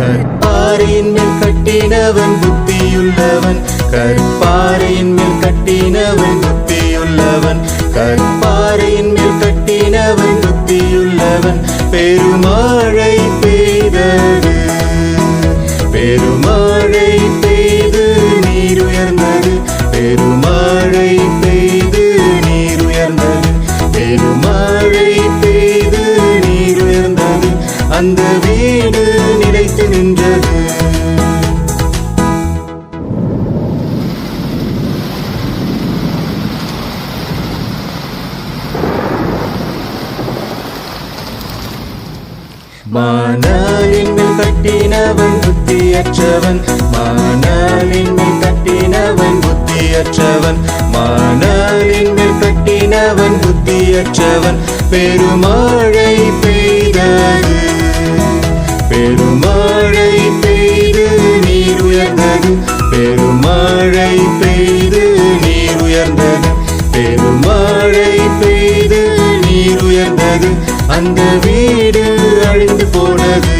கற்பாறையின் மேல் கட்டினவன் புத்தியுள்ளவன். கற்பாறையின் மேல் கட்டினவன் புத்தியுள்ளவன். கற்பாறையின் மேல் கட்டினவன் புத்தியுள்ளவன். பெருமாழை பெய்தது பெருமாழை பெய்து நீர் உயர்ந்தது. பெருமாழை பெய்து நீர் உயர்ந்தது. பெருமாழை பெய்து நீர் உயர்ந்தது. அந்த மானாலின் மேல் கட்டினவன் புத்தியற்றவன். மானாலின் மேல் கட்டினவன் புத்தியற்றவன். மானாலின் மேல் கட்டினவன் புத்தியற்றவன். பெருமாழை பெய்தது பெருமாழை பெய்து நீர் உயர்ந்தது. பெருமாழை பெய்து நீர் உயர்ந்தது. பெருமாழை உயர்ந்தது அந்த வீடு அழிந்து போனது.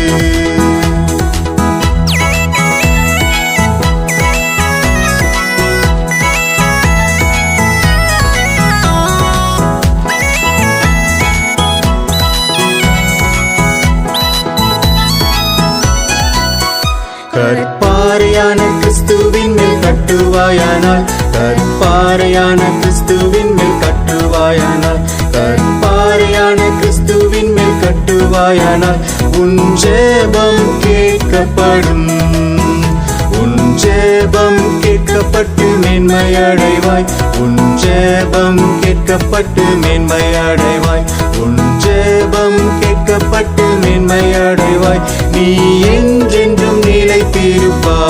கற்பாறையான கிறிஸ்துவின் மேல் கட்டுவாயானால் கற்பாறையான கிறிஸ்துவின் மேல் கட்டுவாயானால் காட்டுவாயானால் உன் ஜேபம் கேட்கப்படும். உன் ஜேபம் கேட்கப்பட்டு மேன்மையடைவாய் உன் ஜேபம் கேட்கப்பட்டு மேன்மையடைவாய் உன் ஜேபம் கேட்கப்பட்டு மேன்மையடைவாய் நீ என்றென்றும் நிலைத்திருப்பாய்.